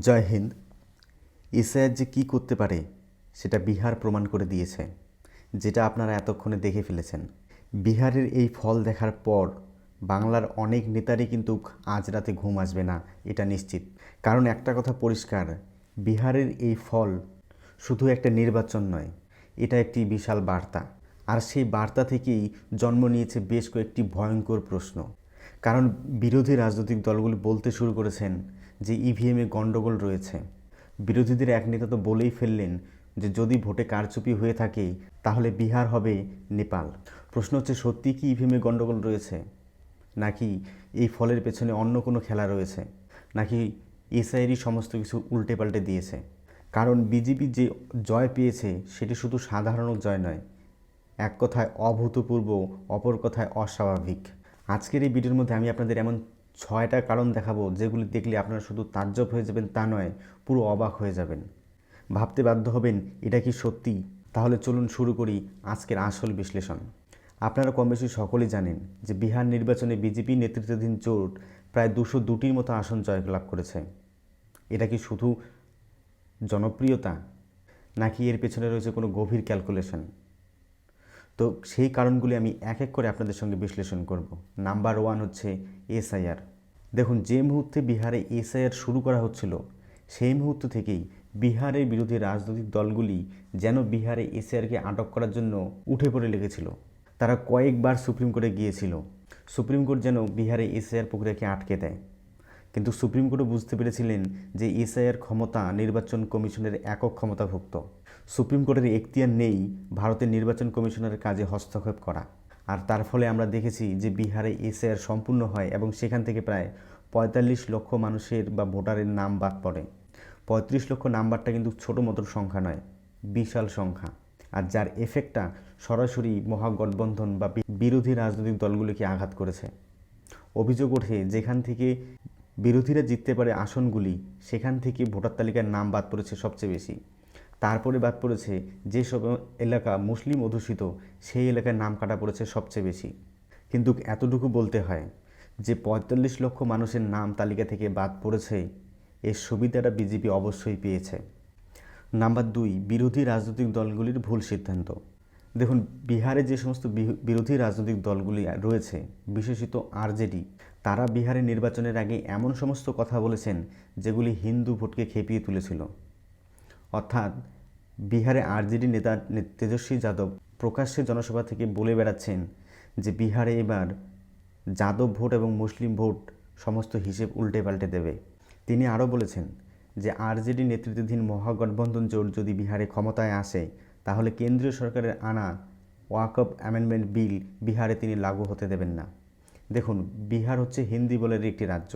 জয় Hind. Israel যে কী করতে পারে, সেটা বিহার প্রমাণ করে দিয়েছে, যেটা আপনারা এতক্ষণে দেখে ফেলেছেন। বিহারের এই ফল দেখার পর বাংলার অনেক নেতারই কিন্তু আজ রাতে ঘুম আসবে না, এটা নিশ্চিত। কারণ একটা কথা পরিষ্কার, বিহারের এই ফল শুধু একটা নির্বাচন নয়, এটা একটি বিশাল বার্তা। আর সেই বার্তা থেকেই জন্ম নিয়েছে বেশ কয়েকটি ভয়ঙ্কর প্রশ্ন। কারণ বিরোধী রাজনৈতিক দলগুলি বলতে শুরু করেছেন যে ইভিএমে গণ্ডগোল রয়েছে। বিরোধীদের এক নেতা তো বলেই ফেললেন যে যদি ভোটে কারচুপি হয়ে থাকে, তাহলে বিহার হবে নেপাল। প্রশ্ন হচ্ছে সত্যি কি ইভিএমে গণ্ডগোল রয়েছে? নাকি এই ফলের পেছনে অন্য কোনো খেলা রয়েছে? নাকি এসআইরই সমস্ত কিছু উল্টে পাল্টে দিয়েছে? কারণ বিজেপি যে জয় পেয়েছে, সেটি শুধু সাধারণ জয় নয়, এক কথায় অভূতপূর্ব, অপর কথায় অস্বাভাবিক। আজকের এই ভিডিওর মধ্যে আমি আপনাদের এমন ছয়টা কারণ দেখাবো, যেগুলি দেখলে আপনারা শুধু তাজ্জব হয়ে যাবেন তা নয়, পুরো অবাক হয়ে যাবেন। ভাবতে বাধ্য হবেন, এটা কি সত্যি? তাহলে চলুন শুরু করি আজকের আসল বিশ্লেষণ। আপনারা কম বেশি সকলেই জানেন যে বিহার নির্বাচনে বিজেপি নেতৃত্বাধীন জোট প্রায় দুশো দুটির মতো আসন জয়লাভ করেছে। এটা কি শুধু জনপ্রিয়তা, নাকি এর পেছনে রয়েছে কোনো গভীর ক্যালকুলেশন তো সেই কারণগুলি আমি এক এক করে আপনাদের সঙ্গে বিশ্লেষণ করব। নাম্বার ওয়ান হচ্ছে এসআইআর। দেখুন, যে মুহূর্তে বিহারে এসআইআর শুরু করা হচ্ছিল, সেই মুহূর্ত থেকেই বিহারের বিরোধী রাজনৈতিক দলগুলি যেন বিহারে এসআইআরকে আটক করার জন্য উঠে পড়ে লেগেছিল। তারা কয়েকবার সুপ্রিম কোর্টে গিয়েছিল। সুপ্রিম কোর্ট যেন বিহারে এসআইআর প্রক্রিয়াকে আটকে দেয়। কিন্তু সুপ্রিম কোর্টও বুঝতে পেরেছিলেন যে এসআইআর ক্ষমতা নির্বাচন কমিশনের একক ক্ষমতাভুক্ত। সুপ্রিম কোর্টের এখতিয়ার নেই ভারতের নির্বাচন কমিশনের কাজে হস্তক্ষেপ করা। আর তার ফলে আমরা দেখেছি যে বিহারে এসআইআর সম্পূর্ণ হয় এবং সেখান থেকে প্রায় পঁয়তাল্লিশ লক্ষ মানুষের বা ভোটারের নাম বাদ পড়ে। পঁয়ত্রিশ লক্ষ নাম্বারটা কিন্তু ছোটো মতো সংখ্যা নয়, বিশাল সংখ্যা। আর যার এফেক্টটা সরাসরি মহাগঠবন্ধন বা বিরোধী রাজনৈতিক দলগুলিকে আঘাত করেছে। অভিযোগ ওঠে যেখান থেকে বিরোধীরা জিততে পারে আসনগুলি, সেখান থেকে ভোটার তালিকার নাম বাদ পড়েছে সবচেয়ে বেশি। তারপরে বাদ পড়েছে যেসব এলাকা মুসলিম অধ্যুষিত, সেই এলাকায় নাম কাটা পড়েছে সবচেয়ে বেশি। কিন্তু এতটুকু বলতে হয় যে পঁয়তাল্লিশ লক্ষ মানুষের নাম তালিকা থেকে বাদ পড়েছে, এর সুবিধাটা বিজেপি অবশ্যই পেয়েছে। নাম্বার দুই, বিরোধী রাজনৈতিক দলগুলির ভুল সিদ্ধান্ত। দেখুন, বিহারে যে সমস্ত বিরোধী রাজনৈতিক দলগুলি রয়েছে, বিশেষত আরজেডি, তারা বিহারে নির্বাচনের আগে এমন সমস্ত কথা বলেছেন যেগুলি হিন্দু ভোটকে খেপিয়ে তুলেছিল। অর্থাৎ বিহারে আরজেডি নেতা তেজস্বী যাদব প্রকাশ্যে জনসভা থেকে বলে বেড়াচ্ছেন যে বিহারে এবার যাদব ভোট এবং মুসলিম ভোট সমস্ত হিসেব উল্টে পাল্টে দেবে। তিনি আরও বলেছেন যে আরজেডি নেতৃত্বাধীন মহাগঠবন্ধন জোট যদি বিহারে ক্ষমতায় আসে তাহলে কেন্দ্রীয় সরকারের আনা ওয়াকআপ অ্যামেন্ডমেন্ট বিল বিহারে তিনি লাগু হতে দেবেন না। দেখুন, বিহার হচ্ছে হিন্দি বলের একটি রাজ্য,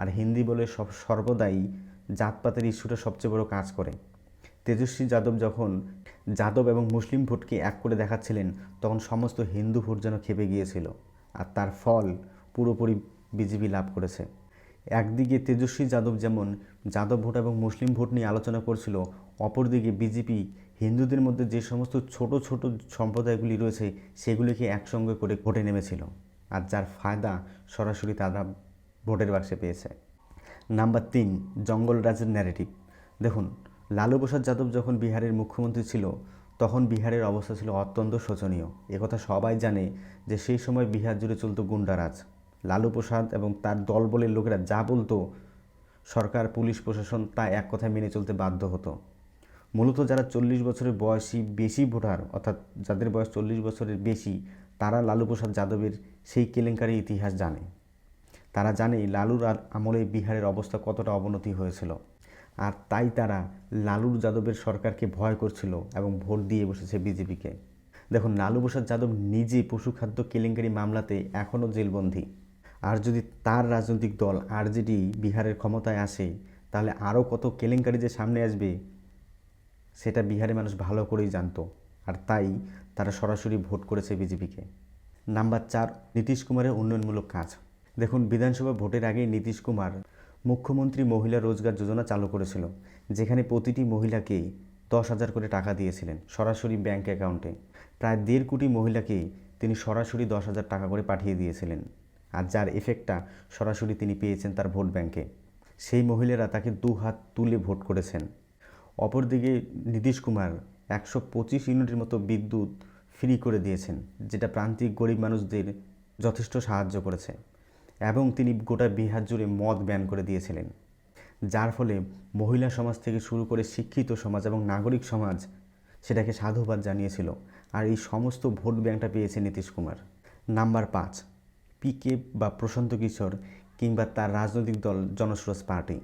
আর হিন্দি বলে সব সর্বদাই জাতপাতের ইস্যুটা সবচেয়ে বড় কাজ করে। তেজস্বী যাদব যখন যাদব এবং মুসলিম ভোটকে এক করে দেখাচ্ছিলেন, তখন সমস্ত হিন্দু ভোট যেন খেপে গিয়েছিল, আর তার ফল পুরোপুরি বিজেপি লাভ করেছে। একদিকে তেজস্বী যাদব যেমন যাদব ভোট এবং মুসলিম ভোট নিয়ে আলোচনা করছিল, অপরদিকে বিজেপি হিন্দুদের মধ্যে যে সমস্ত ছোট ছোট সম্প্রদায়গুলি রয়েছে, সেগুলিকে একসঙ্গে করে ভোটে নেমেছিল। আর যার ফায়দা সরাসরি তারা ভোটের বাক্সে পেয়েছে। নাম্বার তিন জঙ্গলরাজের ন্যারেটিভ দেখুন, লালু প্রসাদ যাদব যখন বিহারের মুখ্যমন্ত্রী ছিল, তখন বিহারের অবস্থা ছিল অত্যন্ত শোচনীয়। একথা সবাই জানে যে সেই সময় বিহার জুড়ে চলত গুন্ডারাজ লালু প্রসাদ এবং তার দলবলের লোকেরা যা বলতো, সরকার, পুলিশ, প্রশাসন তা এক কথায় মেনে চলতে বাধ্য হতো। মূলত যারা চল্লিশ বছরের বয়সী বেশি ভোটার, অর্থাৎ যাদের বয়স চল্লিশ বছরের বেশি, তারা লালু প্রসাদ যাদবের সেই কেলেঙ্কারি ইতিহাস জানে। তারা জানে লালুর আমলে বিহারের অবস্থা কতটা অবনতি হয়েছিল। আর তাই তারা লালুর যাদবের সরকারকে ভয় করছিল এবং ভোট দিয়ে বসেছে বিজেপিকে। দেখুন, লালু প্রসাদ যাদব নিজে পশুখাদ্য কেলেঙ্কারি মামলাতে এখনও জেলবন্দী। আর যদি তার রাজনৈতিক দল আরজেডি বিহারের ক্ষমতায় আসে, তাহলে আরও কত কেলেঙ্কারি যে সামনে আসবে সেটা বিহারের মানুষ ভালো করেই জানতো। আর তাই তারা সরাসরি ভোট করেছে বিজেপিকে। নাম্বার চার, নীতিশ কুমারের উন্নয়নমূলক কাজ। দেখুন, বিধানসভা ভোটের আগেই নীতিশ কুমার মুখ্যমন্ত্রী মহিলা রোজগার যোজনা চালু করেছিল, যেখানে প্রতিটি মহিলাকে দশ হাজার করে টাকা দিয়েছিলেন সরাসরি ব্যাঙ্ক অ্যাকাউন্টে। প্রায় দেড় কোটি মহিলাকে তিনি সরাসরি দশ হাজার টাকা করে পাঠিয়ে দিয়েছিলেন। আর যার এফেক্টটা সরাসরি তিনি পেয়েছেন তার ভোট ব্যাংকে। সেই মহিলারা তাকে দু হাত তুলে ভোট করেছেন। অপরদিকে নীতিশ কুমার একশো পঁচিশ ইউনিটের মতো বিদ্যুৎ ফ্রি করে দিয়েছেন, যেটা প্রান্তিক গরিব মানুষদের যথেষ্ট সাহায্য করেছে। এবং তিনি গোটা বিহার জুড়ে মদ ব্যান করে দিয়েছিলেন। যার ফলে মহিলা সমাজ থেকে শুরু করে শিক্ষিত সমাজ এবং নাগরিক সমাজ সেটাকে সাধুবাদ জানিয়েছিল। আর এই সমস্ত ভোট ব্যাংকটা পেয়েছে নীতিশ কুমার। নাম্বার পাঁচ পিকে বা প্রশান্ত কিশোর কিংবা তার রাজনৈতিক দল জনসুরাজ পার্টি।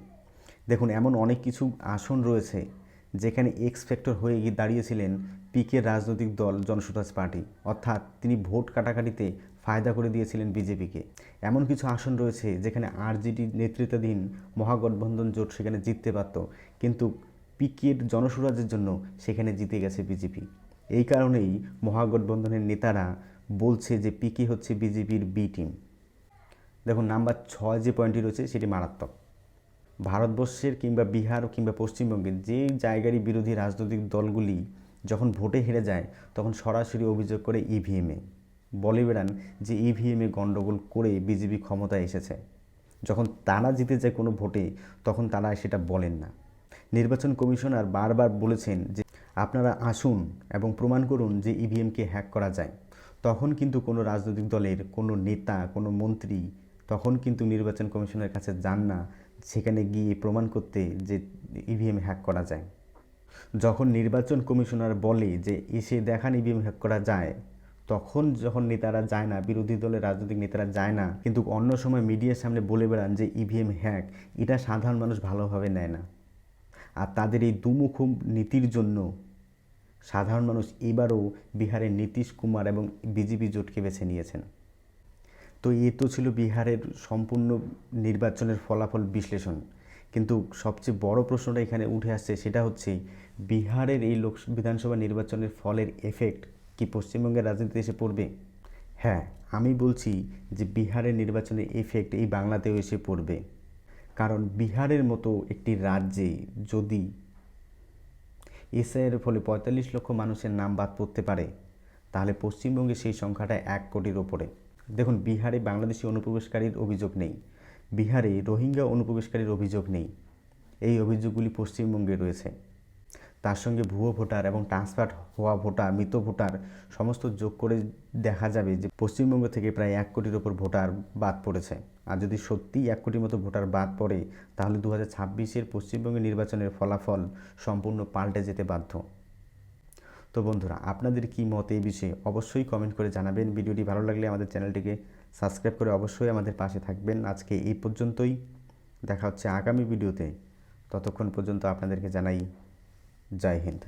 দেখুন, এমন অনেক কিছু আসন রয়েছে যেখানে এক্স ফ্যাক্টর হয়ে গিয়ে দাঁড়িয়েছিলেন পিকে রাজনৈতিক দল জনসুরাজ পার্টি। অর্থাৎ তিনি ভোট কাটাকাটিতে ফায়দা করে দিয়েছিলেন বিজেপিকে এমন কিছু আসন রয়েছে যেখানে আরজেডি নেতৃত্বাধীন মহাগঠবন্ধন জোট সেখানে জিততে পারত, কিন্তু পিকের জনসুরাজের জন্য সেখানে জিতে গেছে বিজেপি এই কারণেই মহাগঠবন্ধনের নেতারা বলছে যে পিকে হচ্ছে বিজেপির বি টিম দেখুন, নাম্বার ছয় যে পয়েন্টটি রয়েছে সেটি মারাত্মক। ভারতবর্ষের কিংবা বিহার কিংবা পশ্চিমবঙ্গের যে জায়গারই বিরোধী রাজনৈতিক দলগুলি যখন ভোটে হেরে যায়, তখন সরাসরি অভিযোগ করে ইভিএমে বলে বেড়ান যে ইভিএমে গণ্ডগোল করে বিজেপি ক্ষমতায় এসেছে। যখন তারা জিতে যায় কোনো ভোটে, তখন তারা সেটা বলেন না। নির্বাচন কমিশনার বারবার বলেছেন যে, আপনারা আসুন এবং প্রমাণ করুন যে ইভিএমকে হ্যাক করা যায়। তখন কিন্তু কোনো রাজনৈতিক দলের কোনো নেতা, কোনো মন্ত্রী তখন কিন্তু নির্বাচন কমিশনের কাছে যান না সেখানে গিয়ে প্রমাণ করতে যে ইভিএম হ্যাক করা যায়। যখন নির্বাচন কমিশনার বলে যে এসে দেখান ইভিএম হ্যাক করা যায়, তখন যখন নেতারা যায় না, বিরোধী দলের রাজনৈতিক নেতারা যায় না, কিন্তু অন্য সময় মিডিয়ার সামনে বলে বেড়ান যে ইভিএম হ্যাক এটা সাধারণ মানুষ ভালোভাবে নেয় না। আর তাদের এই দুমুখ নীতির জন্য সাধারণ মানুষ এবারও বিহারের নীতিশ কুমার এবং বিজেপি জোটকে বেছে নিয়েছেন। তো এ তো ছিল বিহারের সম্পূর্ণ নির্বাচনের ফলাফল বিশ্লেষণ। কিন্তু সবচেয়ে বড় প্রশ্নটা এখানে উঠে আসছে, সেটা হচ্ছে বিহারের এই লোক বিধানসভা নির্বাচনের ফলের এফেক্ট কি পশ্চিমবঙ্গের রাজনীতিতে এসে পড়বে? হ্যাঁ আমি বলছি যে বিহারের নির্বাচনের এফেক্ট এই বাংলাতেও এসে পড়বে। কারণ বিহারের মতো একটি রাজ্যে যদি এসআইয়ের ফলে পঁয়তাল্লিশ লক্ষ মানুষের নাম বাদ পড়তে পারে, তাহলে পশ্চিমবঙ্গে সেই সংখ্যাটা এক কোটির ওপরে। দেখুন, বিহারে বাংলাদেশি অনুপ্রবেশকারীর অভিযোগ নেই। বিহারে রোহিঙ্গা অনুপ্রবেশকারীর অভিযোগ নেই। এই অভিযোগগুলি পশ্চিমবঙ্গে রয়েছে। তার সঙ্গে ভুয়ো ভোটার এবং ট্রান্সফার হওয়া ভোটার, মৃত ভোটার সমস্ত যোগ করে দেখা যাবে যে পশ্চিমবঙ্গ থেকে প্রায় এক কোটির ওপর ভোটার বাদ পড়েছে। আর যদি সত্যিই এক কোটির মতো ভোটার বাদ পড়ে, তাহলে দু হাজার ছাব্বিশের পশ্চিমবঙ্গের নির্বাচনের ফলাফল সম্পূর্ণ পাল্টে যেতে বাধ্য। তো বন্ধুরা, আপনাদের কি মত এই বিষয়ে অবশ্যই কমেন্ট করে জানাবেন। ভিডিওটি ভালো লাগলে আমাদের চ্যানেলটিকে সাবস্ক্রাইব করে অবশ্যই আমাদের পাশে থাকবেন। আজকে এই পর্যন্তই। দেখা হচ্ছে আগামী ভিডিওতে। ততক্ষণ পর্যন্ত আপনাদেরকে জানাই, জয় হিন্দ।